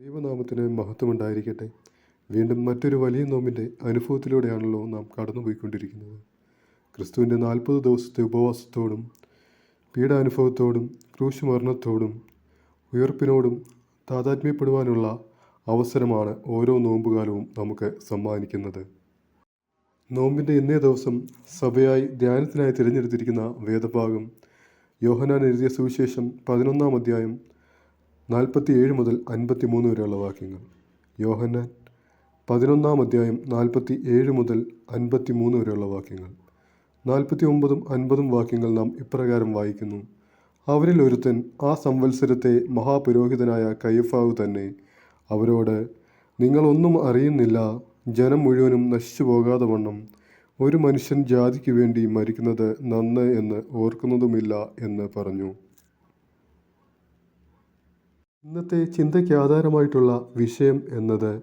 ദൈവനാമത്തിന് മഹത്വമുണ്ടായിരിക്കട്ടെ. വീണ്ടും മറ്റൊരു വലിയ നോമ്പിന്റെ അനുഭവത്തിലൂടെയാണല്ലോ നാം കടന്നുപോയിക്കൊണ്ടിരിക്കുന്നത്. ക്രിസ്തുവിന്റെ നാൽപ്പത് ദിവസത്തെ ഉപവാസത്തോടും പീഡാനുഭവത്തോടും ക്രൂശ് മരണത്തോടും ഉയർപ്പിനോടും താതാത്മ്യപ്പെടുവാനുള്ള അവസരമാണ് ഓരോ നോമ്പുകാലവും നമുക്ക് സമ്മാനിക്കുന്നത്. നോമ്പിന്റെ ഇന്നേ ദിവസം സഭയായി ധ്യാനത്തിനായി തിരഞ്ഞെടുത്തിരിക്കുന്ന വേദഭാഗം യോഹനാൻ എഴുതിയ സുവിശേഷം പതിനൊന്നാം അധ്യായം നാൽപ്പത്തി ഏഴ് മുതൽ അൻപത്തി മൂന്ന് വരെയുള്ള വാക്യങ്ങൾ. യോഹന്നാൻ പതിനൊന്നാം അധ്യായം നാൽപ്പത്തി ഏഴ് മുതൽ അൻപത്തി മൂന്ന് വരെയുള്ള വാക്യങ്ങൾ. നാൽപ്പത്തി ഒമ്പതും അൻപതും വാക്യങ്ങൾ നാം ഇപ്രകാരം വായിക്കുന്നു. അവരിൽ ഒരുത്തൻ ആ സംവത്സരത്തെ മഹാപുരോഹിതനായ കയ്യഫാവ് തന്നെ അവരോട് നിങ്ങളൊന്നും അറിയുന്നില്ല ജനം മുഴുവനും നശിച്ചു പോകാതെ വണ്ണം. ഒരു മനുഷ്യൻ ജാതിക്ക് വേണ്ടി മരിക്കുന്നത് നന്ന് എന്ന് ഓർക്കുന്നതുമില്ല എന്ന് പറഞ്ഞു. ഇന്നത്തെ ചിന്തയ്ക്ക് ആധാരമായിട്ടുള്ള വിഷയം എന്നത്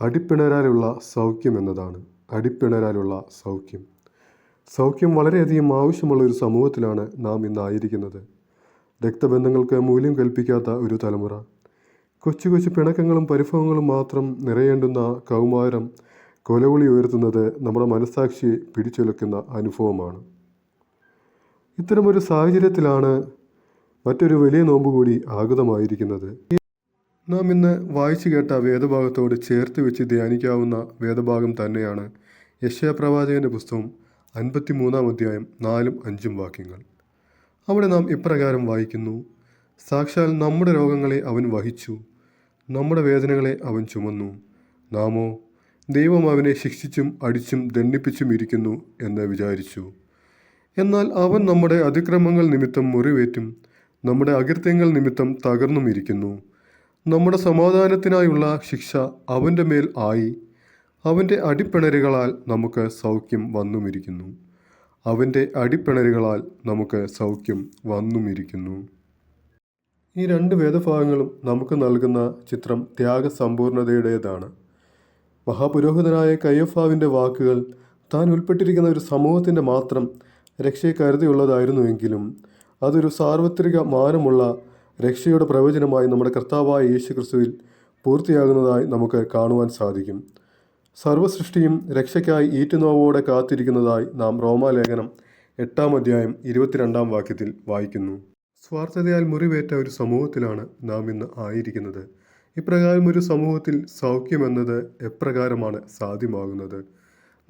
അടിപ്പിണരാലുള്ള സൗഖ്യം എന്നതാണ്. അടിപ്പിണരാലുള്ള സൗഖ്യം. സൗഖ്യം വളരെയധികം ആവശ്യമുള്ള ഒരു സമൂഹത്തിലാണ് നാം ഇന്നായിരിക്കുന്നത്. രക്തബന്ധങ്ങൾക്ക് മൂല്യം കൽപ്പിക്കാത്ത ഒരു തലമുറ. കൊച്ചു കൊച്ചു പിണക്കങ്ങളും പരിഭവങ്ങളും മാത്രം നിറയേണ്ടുന്ന കൗമാരം കൊലവിളി ഉയർത്തുന്നത് നമ്മുടെ മനസ്സാക്ഷിയെ പിടിച്ചൊലുക്കുന്ന അനുഭവമാണ്. ഇത്തരമൊരു സാഹചര്യത്തിലാണ് മറ്റൊരു വലിയ നോമ്പ് കൂടി ആഗതമായിരിക്കുന്നത്. നാം ഇന്ന് വായിച്ചു കേട്ട വേദഭാഗത്തോട് ചേർത്ത് വെച്ച് ധ്യാനിക്കാവുന്ന വേദഭാഗം തന്നെയാണ് യശയപ്രവാചകന്റെ പുസ്തകം അൻപത്തി മൂന്നാം അധ്യായം നാലും അഞ്ചും വാക്യങ്ങൾ. അവിടെ നാം ഇപ്രകാരം വായിക്കുന്നു സാക്ഷാൽ നമ്മുടെ രോഗങ്ങളെ അവൻ വഹിച്ചു നമ്മുടെ വേദനകളെ അവൻ ചുമന്നു. നാമോ ദൈവം അവനെ ശിക്ഷിച്ചും അടിച്ചും ദണ്ഡിപ്പിച്ചും ഇരിക്കുന്നു എന്ന് വിചാരിച്ചു. എന്നാൽ അവൻ നമ്മുടെ അതിക്രമങ്ങൾ നിമിത്തം മുറിവേറ്റും നമ്മുടെ അകൃത്യങ്ങൾ നിമിത്തം തകർന്നും ഇരിക്കുന്നു നമ്മുടെ സമാധാനത്തിനായുള്ള ശിക്ഷ അവന്റെ മേൽ ആയി. അവന്റെ അടിപ്പിണരുകളാൽ നമുക്ക് സൗഖ്യം വന്നുമിരിക്കുന്നു. അവന്റെ അടിപ്പിണരുകളാൽ നമുക്ക് സൗഖ്യം വന്നുമിരിക്കുന്നു. ഈ രണ്ട് വേദഭാഗങ്ങളും നമുക്ക് നൽകുന്ന ചിത്രം ത്യാഗസമ്പൂർണതയുടേതാണ്. മഹാപുരോഹിതനായ കയ്യഫാവിന്റെ വാക്കുകൾ താൻ ഉൾപ്പെട്ടിരിക്കുന്ന ഒരു സമൂഹത്തിന്റെ മാത്രം രക്ഷയെ കരുതിയുള്ളതായിരുന്നുവെങ്കിലും അതൊരു സാർവത്രിക മാനമുള്ള രക്ഷയുടെ പ്രവചനമായി നമ്മുടെ കർത്താവായ യേശു ക്രിസ്തുവിൽ പൂർത്തിയാകുന്നതായി നമുക്ക് കാണുവാൻ സാധിക്കും. സർവസൃഷ്ടിയും രക്ഷയ്ക്കായി ഈറ്റുനോവോടെ കാത്തിരിക്കുന്നതായി നാം റോമാലേഖനം എട്ടാം അധ്യായം ഇരുപത്തിരണ്ടാം വാക്യത്തിൽ വായിക്കുന്നു. സ്വാർത്ഥതയാൽ മുറിവേറ്റ ഒരു സമൂഹത്തിലാണ് നാം ഇന്ന് ആയിരിക്കുന്നത്. ഇപ്രകാരം ഒരു സമൂഹത്തിൽ സൗഖ്യമെന്നത് എപ്രകാരമാണ് സാധ്യമാകുന്നത്?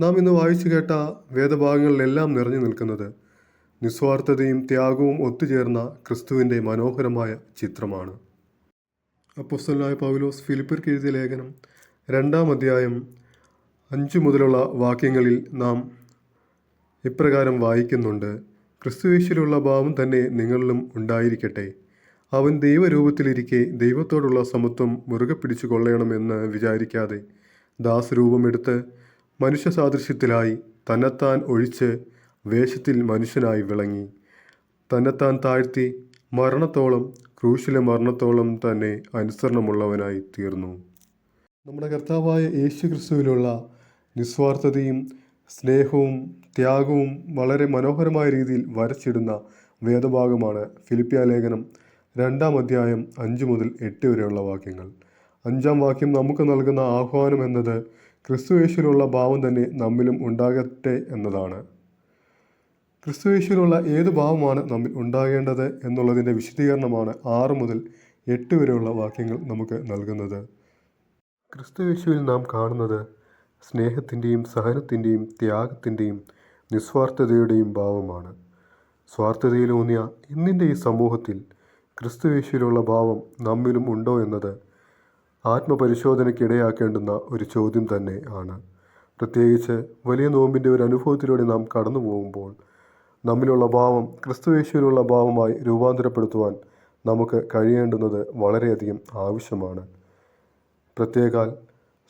നാം ഇന്ന് വായിച്ചു കേട്ട വേദഭാഗങ്ങളിലെല്ലാം നിറഞ്ഞു നിൽക്കുന്നത് നിസ്വാർത്ഥതയും ത്യാഗവും ഒത്തുചേർന്ന ക്രിസ്തുവിന്റെ മനോഹരമായ ചിത്രമാണ്. അപ്പോസ്തലനായ പൗലോസ് ഫിലിപ്പർക്ക് എഴുതിയ ലേഖനം രണ്ടാം അധ്യായം അഞ്ചു മുതലുള്ള വാക്യങ്ങളിൽ നാം ഇപ്രകാരം വായിക്കുന്നുണ്ട്. ക്രിസ്തുവേശ്വരുള്ള ഭാവം തന്നെ നിങ്ങളിലും ഉണ്ടായിരിക്കട്ടെ. അവൻ ദൈവരൂപത്തിലിരിക്കെ ദൈവത്തോടുള്ള സമത്വം മുറുകെ പിടിച്ചു കൊള്ളണമെന്ന് വിചാരിക്കാതെ ദാസരൂപമെടുത്ത് മനുഷ്യ സാദൃശ്യത്തിലായി തന്നെത്താൻ ഒഴിച്ച് വേഷത്തിൽ മനുഷ്യനായി വിളങ്ങി. തന്നെത്താൻ താഴ്ത്തി മരണത്തോളം ക്രൂശിലെ മരണത്തോളം തന്നെ അനുസരണമുള്ളവനായി തീർന്നു. നമ്മുടെ കർത്താവായ യേശു ക്രിസ്തുവിലുള്ള നിസ്വാർത്ഥതയും സ്നേഹവും ത്യാഗവും വളരെ മനോഹരമായ രീതിയിൽ വരച്ചിടുന്ന വേദഭാഗമാണ് ഫിലിപ്പിയ ലേഖനം രണ്ടാം അധ്യായം അഞ്ച് മുതൽ എട്ട് വരെയുള്ള വാക്യങ്ങൾ. അഞ്ചാം വാക്യം നമുക്ക് നൽകുന്ന ആഹ്വാനം എന്നത് ക്രിസ്തുവേശുവിലുള്ള ഭാവം തന്നെ നമ്മിലും ഉണ്ടാകട്ടെ എന്നതാണ്. ക്രിസ്തുവേശുവിലുള്ള ഏത് ഭാവമാണ് നമ്മിൽ ഉണ്ടാകേണ്ടത് എന്നുള്ളതിന്റെ വിശദീകരണമാണ് ആറ് മുതൽ എട്ട് വരെയുള്ള വാക്യങ്ങൾ നമുക്ക് നൽകുന്നത്. ക്രിസ്തുവേശുവിൽ നാം കാണുന്നത് സ്നേഹത്തിന്റെയും സഹനത്തിന്റെയും ത്യാഗത്തിന്റെയും നിസ്വാർത്ഥതയുടെയും ഭാവമാണ്. സ്വാർത്ഥതയിലൂന്നിയ ഇന്നിന്റെ ഈ സമൂഹത്തിൽ ക്രിസ്തുവേശുവിലുള്ള ഭാവം നമ്മിലും ഉണ്ടോ എന്നത് ആത്മപരിശോധനയ്ക്കിടയാക്കേണ്ടുന്ന ഒരു ചോദ്യം തന്നെ ആണ്. പ്രത്യേകിച്ച് വലിയ നോമ്പിന്റെ ഒരു അനുഭവത്തിലൂടെ നാം കടന്നു പോകുമ്പോൾ നമ്മിലുള്ള ഭാവം ക്രിസ്തുവേശുവിലുള്ള ഭാവമായി രൂപാന്തരപ്പെടുത്തുവാൻ നമുക്ക് കഴിയേണ്ടുന്നത് വളരെയധികം ആവശ്യമാണ്. പ്രത്യേകാൽ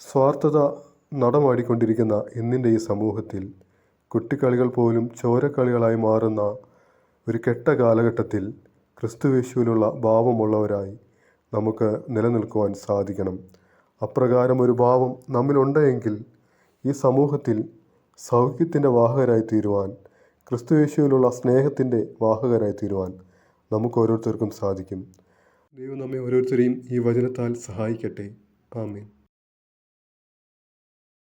സ്വാർത്ഥത നടമാടിക്കൊണ്ടിരിക്കുന്ന ഇന്നിന്റെ ഈ സമൂഹത്തിൽ കുട്ടിക്കളികൾ പോലും ചോരക്കളികളായി മാറുന്ന ഒരു കെട്ട കാലഘട്ടത്തിൽ ക്രിസ്തുവേശുവിലുള്ള ഭാവമുള്ളവരായി നമുക്ക് നിലനിൽക്കുവാൻ സാധിക്കണം. അപ്രകാരം ഒരു ഭാവം നമ്മിലുണ്ടെങ്കിൽ ഈ സമൂഹത്തിൽ സൗഖ്യത്തിന്റെ വാഹകരായി തീരുവാൻ ക്രിസ്തുവേശുവിലുള്ള സ്നേഹത്തിന്റെ വാഹകരായി തീരുവാൻ നമുക്ക് ഓരോരുത്തർക്കും സാധിക്കും. ദൈവം നമ്മെ ഓരോരുത്തരെയും ഈ വചനത്താൽ സഹായിക്കട്ടെ. ആമേൻ.